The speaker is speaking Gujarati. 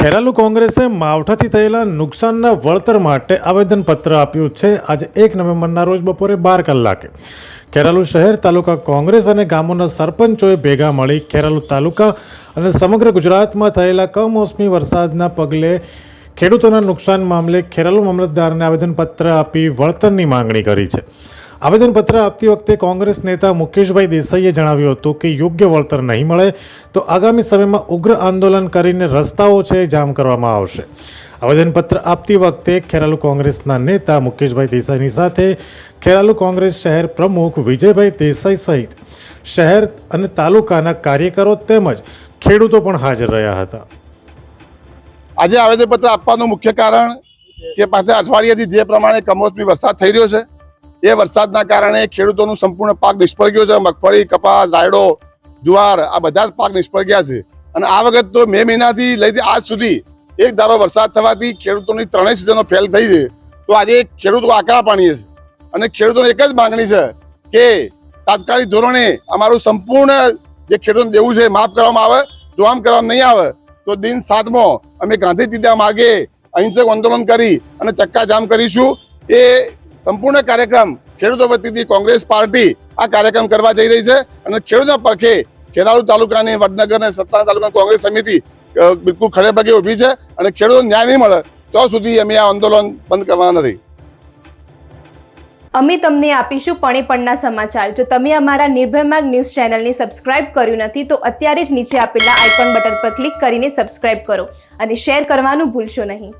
ખેરાલુ કોંગ્રેસે માવઠાથી થયેલા નુકસાનના વળતર માટે આવેદનપત્ર આપ્યું છે. આજે એક નવેમ્બરના રોજ બપોરે બાર કલાકે ખેરાલુ શહેર, તાલુકા કોંગ્રેસ અને ગામોના સરપંચોએ ભેગા મળી ખેરાલુ તાલુકા અને સમગ્ર ગુજરાતમાં થયેલા કમોસમી વરસાદના પગલે ખેડૂતોના નુકસાન મામલે ખેરાલુ મામલતદારને આવેદનપત્ર આપી વળતરની માંગણી કરી છે. આવેદનપત્ર આપતી વખતે કોંગ્રેસ નેતા મુકેશભાઈ દેસાઈએ જણાવ્યું હતું કે યોગ્ય વળતર નહીં મળે તો આગામી સમયમાં ઉગ્ર આંદોલન કરીને રસ્તાઓ છે જામ કરવામાં આવશે. આવેદનપત્ર આપતી વખતે ખેરાલુ કોંગ્રેસના નેતા મુકેશભાઈ દેસાઈની સાથે ખેરાલુ કોંગ્રેસ શહેર પ્રમુખ વિજયભાઈ દેસાઈ સહિત શહેર અને તાલુકાના કાર્યકરો તેમજ ખેડૂતો પણ હાજર રહ્યા હતા. આજે આવેદનપત્ર આપવાનું મુખ્ય કારણ કે પાછલા અઠવાડિયાથી જે પ્રમાણે કમોસમી વરસાદ થઈ રહ્યો છે એ વરસાદના કારણે ખેડૂતોનું સંપૂર્ણ પાક નિષ્ફળ ગયો છે. મગફળી, કપાસ, રાયડો, જુવાર, આ બધા જ પાક નિષ્ફળ ગયા છે. અને આ વખત તો મે મહિનાથી લઈને આજ સુધી એક ધારો વરસાદ થવાથી ખેડૂતોની ત્રણેય સિઝનો ફેલ થઈ છે. તો આજે ખેડૂતો આકરા પાણીએ છે. અને ખેડૂતોની એક જ માંગણી છે કે તાત્કાલિક ધોરણે અમારું સંપૂર્ણ જે ખેડૂતોને દેવું છે માફ કરવામાં આવે. જો આમ કરવામાં નહીં આવે, તો દિન સાતમો અમે ગાંધી ચિંતા માર્ગે અહિંસક આંદોલન કરી અને ચક્કાજામ કરીશું. એ સંપૂર્ણ કાર્યક્રમ ખેડૂતો વતીથી કોંગ્રેસ પાર્ટી આ કાર્યક્રમ કરવા જઈ રહી છે અને ખેડૂતના પરખે ખેરાલુ તાલુકાની વડનગર અને સત્તાના તાલુકાની કોંગ્રેસ સમિતિ બિલકુલ ખડે પગે ઊભી છે અને ખેડૂતો ન્યાય નહીં મળે ત્યાં સુધી અમે આ આંદોલન બંધ કરવાના નથી. અમે તમને આપીશું પણે પણના સમાચાર. જો તમે અમારા નિર્ભય માર્ગ ન્યૂઝ ચેનલને સબસ્ક્રાઇબ કર્યું નથી, તો અત્યારે જ નીચે આપેલા આઇકોન બટન પર ક્લિક કરીને સબસ્ક્રાઇબ કરો અને શેર કરવાનું ભૂલશો નહીં.